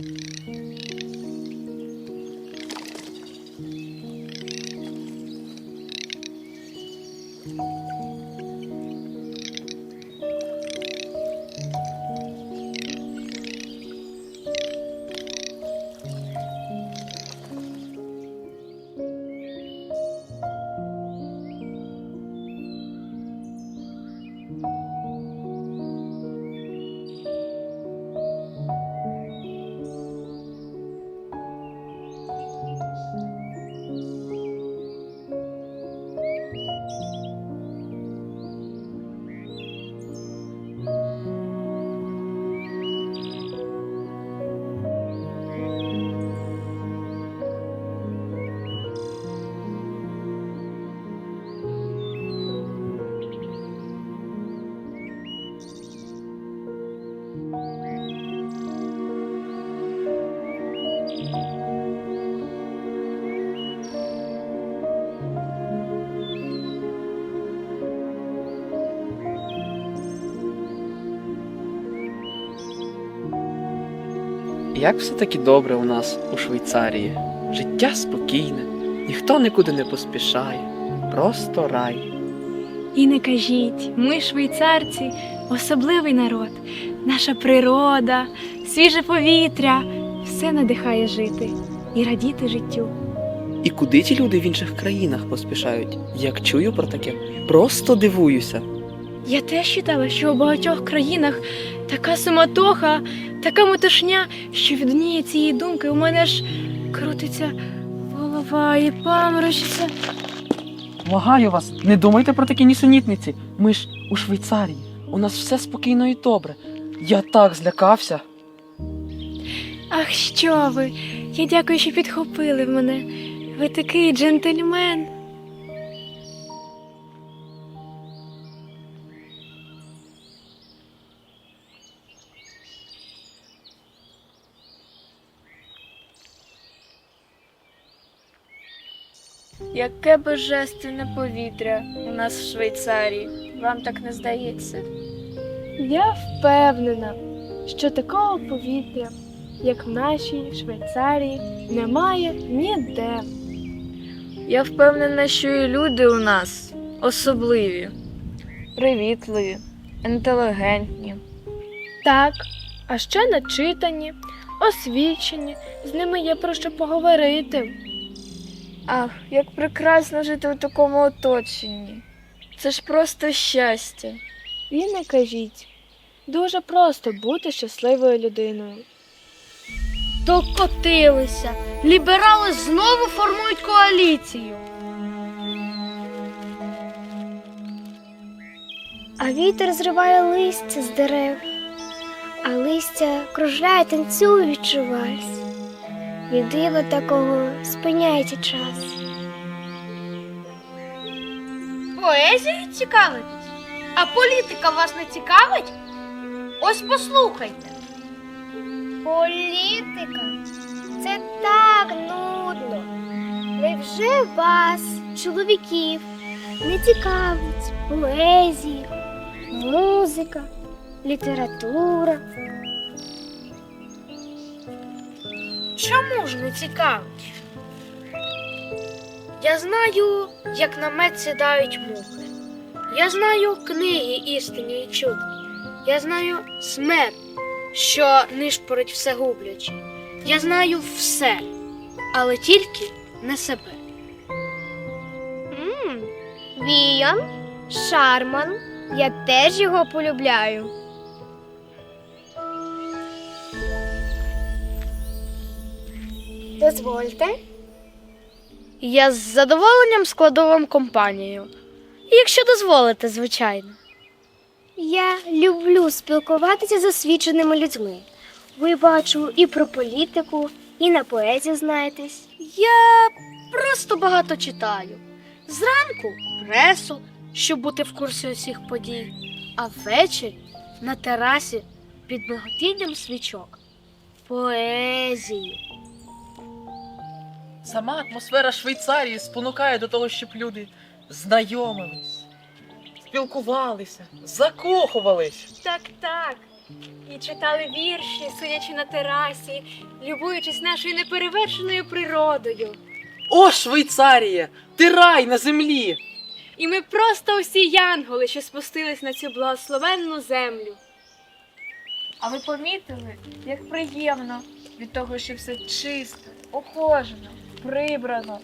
Música Як все таки добре у нас у Швейцарії. Життя спокійне, ніхто нікуди не поспішає. Просто рай. І не кажіть, ми, швейцарці, особливий народ, наша природа, свіже повітря, все надихає жити і радіти життю. І куди ті люди в інших країнах поспішають? Як чую про таке, просто дивуюся. Я теж читала, що у багатьох країнах така суматоха, така метушня, що від однієї цієї думки у мене ж крутиться голова і паморочиться. Благаю вас, не думайте про такі нісенітниці. Ми ж у Швейцарії. У нас все спокійно і добре. Я так злякався. Ах, що ви? Я дякую, що підхопили мене. Ви такий джентльмен. Яке божественне повітря у нас в Швейцарії. Вам так не здається? Я впевнена, що такого повітря, як в нашій Швейцарії, немає ніде. Я впевнена, що і люди у нас особливі, привітливі, інтелігентні. Так, а ще начитані, освічені, з ними є про що поговорити. Ах, як прекрасно жити у такому оточенні. Це ж просто щастя. І не кажіть. Дуже просто бути щасливою людиною. Докотилися. Ліберали знову формують коаліцію. А вітер зриває листя з дерев, а листя кружляє, танцюючи вальс. Від дива такого спиняється час. Поезією цікавитесь? А політика вас не цікавить? Ось послухайте. Політика це так нудно. Невже вас, чоловіків, не цікавить поезія, музика, література? Чому ж не цікавить? Я знаю, як на мед сідають мухи. Я знаю книги істинні і чудні. Я знаю смерть, що нишпорить все гублячи. Я знаю все, але тільки не себе. Мм, Віян, Шарман, я теж його полюбляю. Дозвольте. Я з задоволенням складу вам компанію. Якщо дозволите, звичайно. Я люблю спілкуватися з освіченими людьми. Ви бачу і про політику, і на поезію знаєтесь. Я просто багато читаю. Зранку пресу, щоб бути в курсі усіх подій, а ввечері на терасі під миготінням свічок. Поезію. Сама атмосфера Швейцарії спонукає до того, щоб люди знайомились, спілкувалися, закохувались. Так, так. І читали вірші, сидячи на терасі, любуючись нашою неперевершеною природою. О, Швейцарія! Ти рай на землі! І ми просто усі янголи, що спустились на цю благословенну землю. А ви помітили, як приємно від того, що все чисто, ухожено, прибрано.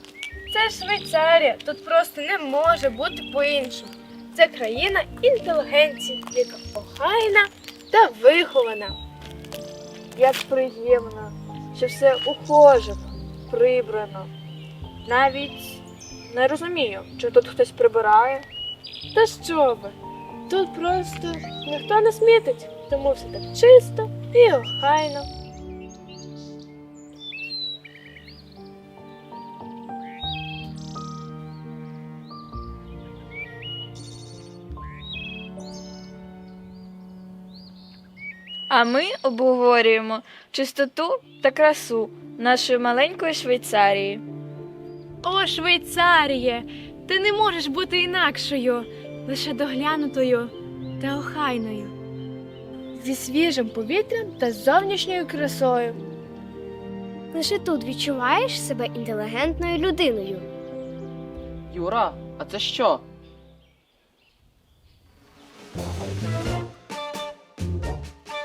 Це Швейцарія, тут просто не може бути по-іншому. Це країна інтелігенції, яка охайна та вихована. Як приємно, що все ухожено, прибрано. Навіть не розумію, чи тут хтось прибирає. Та що ви? Тут просто ніхто не смітить, тому все так чисто і охайно. А ми обговорюємо чистоту та красу нашої маленької Швейцарії. О, Швейцаріє! Ти не можеш бути інакшою, лише доглянутою та охайною. Зі свіжим повітрям та зовнішньою красою. Лише тут відчуваєш себе інтелігентною людиною. Юра, а це що?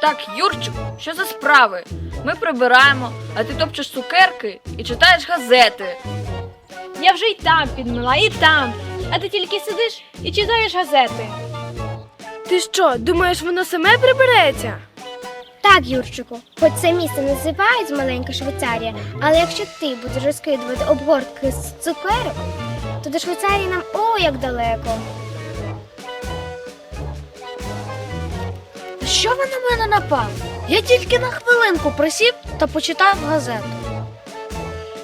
Так, Юрчику, що за справи? Ми прибираємо, а ти топчеш цукерки і читаєш газети. Я вже й там підмила, і там. А ти тільки сидиш і читаєш газети. Ти що, думаєш, воно саме прибереться? Так, Юрчику, хоч це місце називають маленька Швейцарія, але якщо ти будеш розкидувати обгортки з цукерок, то до Швейцарії нам о як далеко. Що ви на мене напали? Я тільки на хвилинку присів та почитав газету.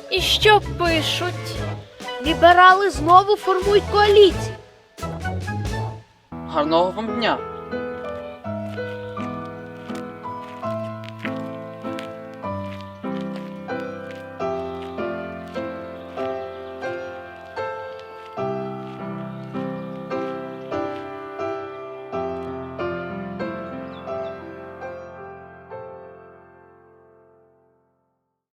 І що пишуть? Ліберали знову формують коаліцію. Гарного вам дня!